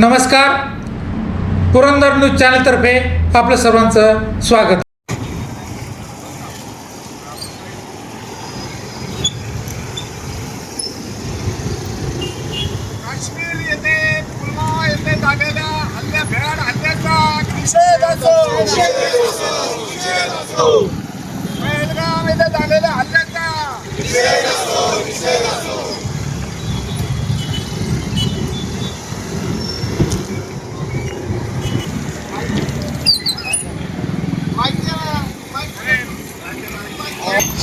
नमस्कार. पुरंदर न्यूज चॅनलतर्फे आपलं सर्वांचं स्वागत. काश्मीर येथे पुलवामा येथे झालेल्या हल्ल्या भ्याड हल्ल्याचा निषेध असो. पहलगाम येथे झालेल्या हल्ल्याचा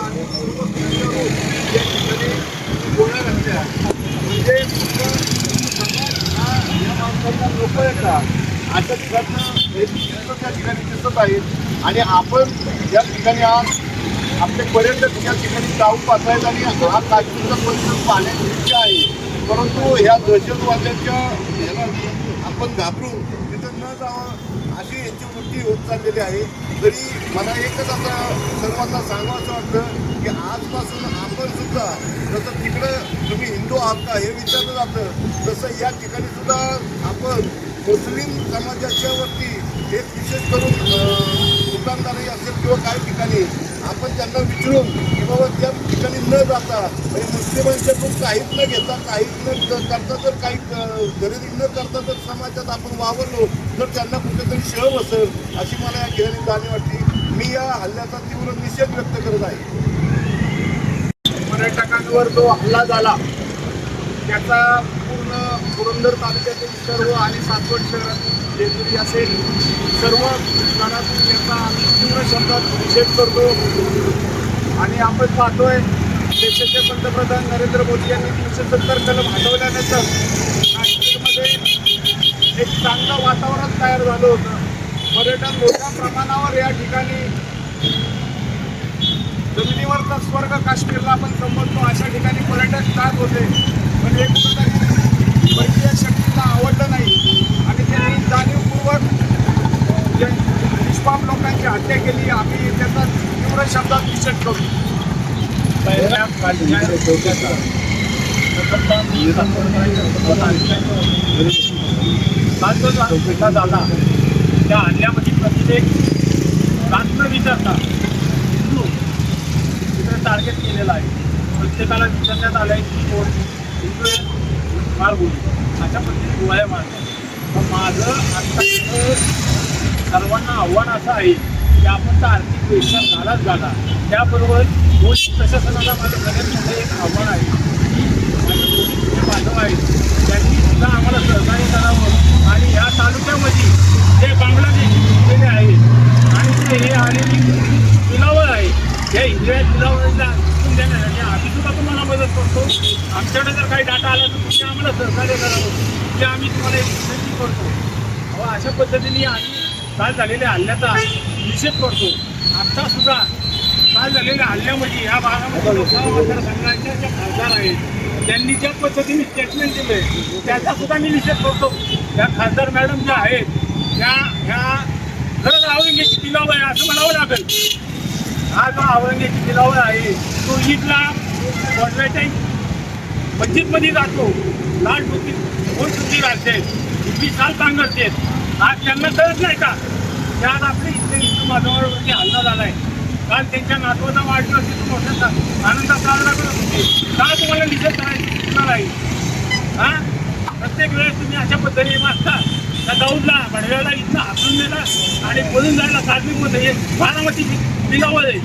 आणि गोळ्या घातल्या. म्हणजे फक्त हा या माणसांना नको आहे का? अशा ठिकाणं हे दिसतं त्या ठिकाणी दिसत आहेत आणि आपण या ठिकाणी आज आपले पर्यटक या ठिकाणी जाऊ पाहतायत आणि हा काश्मीरचा परिसर पाहण्यायोग्य आहे परंतु ह्या दहशतवाद्यांच्या ह्याला आपण घाबरून तिथं न जावं अशी यांची वृत्ती होत चाललेली आहे. तरी मला एकच आता सर्वांना सांगावं वाटतं की आजपासून आपण सुद्धा जसं तिकडं तुम्ही हिंदू आहात का हे विचारलं जातं. तसं या ठिकाणी सुद्धा आपण मुस्लिम समाजाच्या वरती एक विशेष करून अं, दुकानदारही असेल किंवा काही ठिकाणी आपण त्यांना विचारून की बाबा त्या ठिकाणी न जाता म्हणजे मुस्लिमांच्याकडून काहीच न घेता काहीच न करता जर काही खरेदी न करता जर समाजात आपण वावरलो तर त्यांना कुठेतरी शह असेल अशी मला या ठिकाणी जाणीव वाटते. मी या हल्ल्याचा तीव्र निषेध व्यक्त करत आहे. पर्यटकांवर जो हल्ला झाला त्याचा पूर्ण पुरंदर तालुक्यातील सर्व आणि सातवड शहरातील जेजुरी असेल सर्व ठिकाणातून याचा आम्ही तीव्र शब्दात निषेध करतो. आणि आपण पाहतोय देशाचे पंतप्रधान नरेंद्र मोदी यांनी तीनशे सत्तर कलम हटवल्यानंतर काश्मीरमध्ये एक चांगलं वातावरण तयार झालं होतं. पर्यटन मोठ्या प्रमाणावर या ठिकाणी जमिनीवरचा स्वर्ग काश्मीरला आपण संबोधतो. अशा ठिकाणी पर्यटक जात होते. पण एक कुठेतरी परकीय शक्तीला आवडलं नाही आणि त्यांनी जाणीवपूर्वक जे निष्पाप हत्या केली आम्ही त्याचा तीव्र शब्दात निषेध करू. काल झाला त्या हल्ल्यामध्ये प्रत्येक जात विचारता तिकडे टार्गेट केलेलं आहे. प्रत्येकाला विचारण्यात आलं आहे की कोण? हिंदू मार बोलू अशा पद्धतीने गोळ्या मारल्या माझं आता सर्वांना आव्हान असं आहे की आपण तर आर्थिक विकास झालाच झाला त्याबरोबर पोलीस प्रशासनाला माझं सगळ्यात मोठं एक आव्हान आहे. माझे पोलीस बांधव आहेत. त्यांनी सुद्धा आम्हाला सहकार्य करावं. आणि या तालुक्यामध्ये जे बांगलादेश गेलेले आहेत आणि ते हे आलेली पुलावर आहे या इंडिया पुलावरला देण्यासाठी आम्ही सुद्धा तुम्हाला मदत करतो. आमच्याकडे जर काही डाटा आला तर तुम्ही आम्हाला सहकार्य करावं. ते आम्ही तुम्हाला एक विनंती करतो. अहो अशा पद्धतीने आम्ही काल झालेल्या हल्ल्याचा निषेध करतो. आत्तासुद्धा काल झालेल्या हल्ल्यामध्ये या भागामध्ये लोकसभा मतदारसंघाच्या ज्या खासदार आहेत त्यांनी ज्या पद्धतीने स्टेटमेंट दिले त्याचा सुद्धा मी निषेध करतो. त्या खासदार मॅडम ज्या आहेत त्या ह्या खरंच औरंगेची दिलाव आहे असं म्हणावं लागेल. हा जो औरंगेची दिलावर आहे तो ईदला वडव्याच्या मस्जिदमध्ये जातो. लाल टोपी दोन सुट्टी घालते. इथली साल पांघरते. आज त्यांना कळत नाही का? की आज आपल्या इथले हिंदू माधवावरती हल्ला झाला आहे काल त्यांच्या नातवाचा वाढदिवस तिथून मोठ्या आनंद साजरा करत होते. का तुम्हाला निषेध करायची सूचना नाही. हा? प्रत्येक वेळेस तुम्ही अशा पद्धतीने मागता. त्या दौडला भडव्याला इथं हातून नेला आणि बोलून जायला कार्मिकमध्ये एक बारामती दिलावं आहे.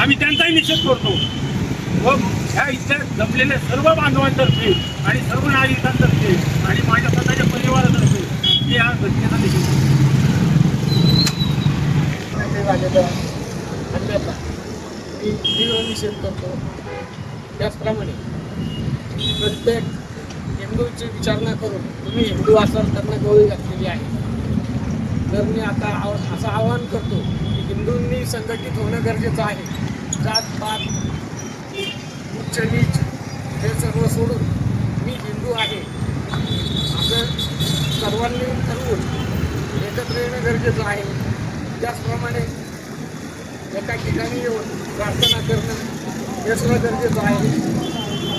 आम्ही त्यांचाही निषेध करतो. व ह्या इथल्या जमलेल्या सर्व बांधवांतर्फे आणि सर्व नागरिकांतर्फे आणि माझ्या स्वतःच्या परिवारातर्फे मी या घटनेचा निषेध करतो. येथे झालेल्या हल्ल्याचा मी तीव्र निषेध करतो. त्याचप्रमाणे प्रत्येक हिंदूची विचारणा करून तुम्ही हिंदू असाल त्यांना गोळी घातलेली आहे. तर मी आता आव असं आवाहन करतो की हिंदूंनी संघटित होणं गरजेचं आहे जात पात उच्च नीच हे सर्व सोडून मी हिंदू आहे. असं सर्वांनी ठरवून एकत्र येणं गरजेचं आहे. त्याचप्रमाणे एका ठिकाणी येऊन प्रार्थना करणं हे सुद्धा गरजेचं आहे.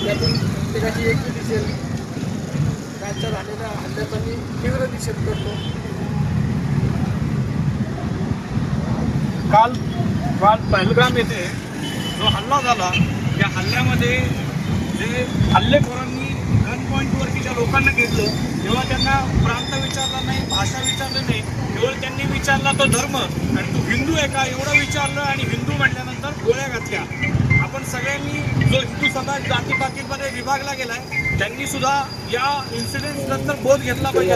त्यातून प्रत्येकाची एकी दिसेल. कालच्या झालेल्या हल्ल्याचा मी तीव्र निषेध करतो. काल काल पहलगाम येथे जो हल्ला झाला त्या हल्ल्यामध्ये जे हल्लेखोरांनी पॉईंटवरती ज्या लोकांना घेतलं तेव्हा त्यांना प्रांत विचारला नाही भाषा विचारली नाही केवळ त्यांनी विचारला तो धर्म आणि तू हिंदू आहे का एवढं विचारलं आणि हिंदू म्हटल्यानंतर गोळ्या घातल्या. आपण सगळ्यांनी जो हिंदू समाज जातीपातीमध्ये विभागला गेलाय त्यांनी सुद्धा या इन्सिडेंट नंतर बोध घेतला पाहिजे.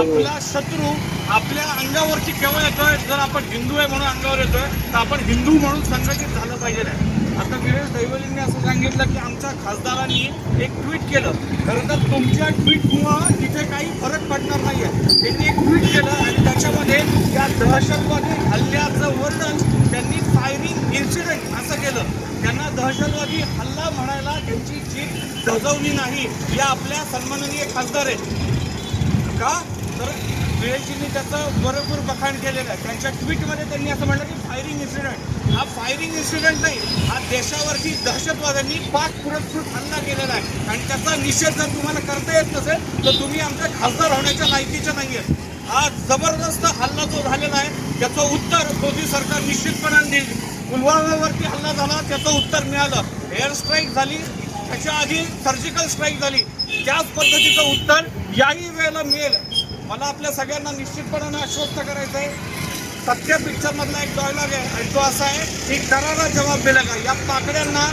आपला शत्रू आपल्या अंगावरती केव्हा येतोय जर आपण हिंदू आहे म्हणून अंगावर येतोय तर आपण हिंदू म्हणून संघटित झालं पाहिजे. आता गिरीश दैवलींनी असं सांगितलं की आमच्या खासदारांनी एक ट्विट केलं. खरं तर तुमच्या ट्विटमुळं तिथे काही फरक पडणार नाही आहे त्यांनी एक ट्विट केलं आणि त्याच्यामध्ये या दहशतवादी हल्ल्याचं वर्णन त्यांनी फायरिंग इन्सिडेंट असं केलं. त्यांना दहशतवादी हल्ला म्हणायला त्यांची जीत धजवली नाही या आपल्या सन्माननीय खासदार आहेत. का? तर विवेकजींनी त्याचं बरोबर बखाण केलेलं आहे. त्यांच्या ट्विटमध्ये त्यांनी असं म्हटलं की फायरिंग इन्सिडेंट हा फायरिंग इन्सिडेंट नाही हा देशावरती दहशतवाद्यांनी पाक पुरस्कृत हल्ला केलेला आहे. आणि त्याचा निषेध जर तुम्हाला करता येत नसेल तर तुम्ही आमच्या खासदार होण्याच्या लायकीच्या नाही आहेत हा जबरदस्त हल्ला जो झालेला आहे त्याचं उत्तर मोदी सरकार निश्चितपणे देईल पुलवामावरती हल्ला झाला त्याचं उत्तर मिळालं. एअर स्ट्राईक झाली त्याच्या आधी सर्जिकल स्ट्राईक झाली. त्याच पद्धतीचं उत्तर याही वेळेला मिळेल. मला आपल्या सगळ्यांना निश्चितपणानं आश्वस्त करायचं आहे सत्य पिक्चरमधला एक डायलॉग आहे आणि तो असा आहे की करारा जबाब दिला का? या पाकड्यांना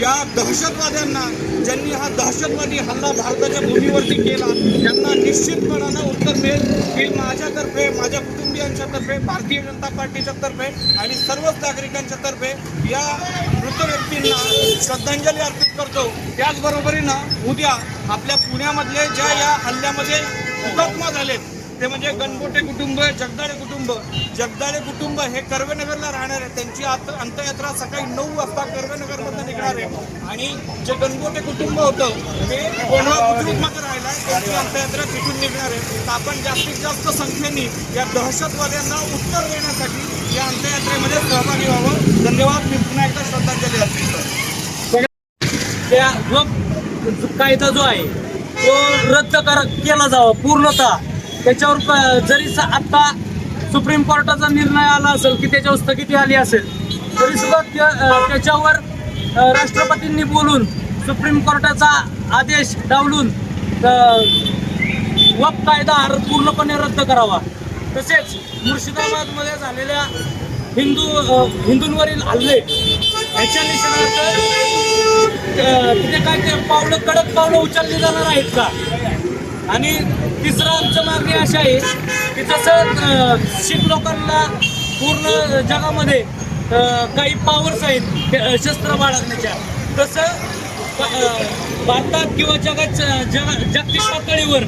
या दहशतवाद्यांना ज्यांनी हा दहशतवादी हल्ला भारताच्या भूमीवरती केला त्यांना निश्चितपणानं उत्तर मिळेल की माझ्यातर्फे माझ्या कुटुंबियांच्या तर्फे भारतीय जनता पार्टीच्या तर्फे आणि सर्वच नागरिकांच्या तर्फे या मृत व्यक्तींना श्रद्धांजली अर्पित करतो. त्याचबरोबरीनं उद्या आपल्या पुण्यामधले ज्या या हल्ल्यामध्ये हुतात्मा झालेत. ते म्हणजे गणगोटे कुटुंब जगदाळे कुटुंब. जगदाळे कुटुंब हे कर्वेनगरला राहणार आहे. त्यांची आत अंत्ययात्रा सकाळी नऊ वाजता कर्वेनगरमधनं निघणार आहे. आणि जे गणगोटे कुटुंब होतं ते कोंढवा बुद्रुकमध्ये राहिलं आहे. त्यांची अंत्ययात्रा तिथून निघणार आहे. तर आपण जास्तीत जास्त संख्येने या दहशतवाद्यांना उत्तर देण्यासाठी या अंत्ययात्रेमध्ये सहभागी व्हावं. धन्यवाद. मी पुन्हा एकदा श्रद्धांजली अर्पित करतो. त्या जो कायदा जो आहे तो रद्द कर केला जावा पूर्णतः. त्याच्यावर प- जरी आत्ता सुप्रीम कोर्टाचा निर्णय आला असेल की त्याच्यावर स्थगिती आली असेल तरी सुद्धा त्या- त्याच्यावर राष्ट्रपतींनी बोलून सुप्रीम कोर्टाचा आदेश डावलून अ, वक कायदा पूर्णपणे रद्द करावा. तसेच मुर्शिदाबादमध्ये झालेल्या हिंदू हिंदूंवरील हल्ले याच्या निषेधार्थ अ, तिथे काय ते पावलं कडक पावलं उचलली जाणार आहेत का? आणि तिसरं आमचं मागणी अशी आहे की जसं शीख लोकांना पूर्ण जगामध्ये काही पॉवर्स आहेत शस्त्र बाळगण्याच्या. तसं भारतात किंवा जगात जग जागतिक पातळीवर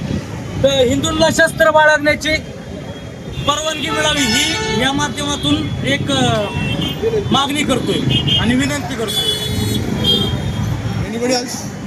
तर हिंदूंना शस्त्र बाळगण्याची परवानगी मिळावी ही या माध्यमातून एक मागणी करतोय आणि विनंती करतोय. आम्हाला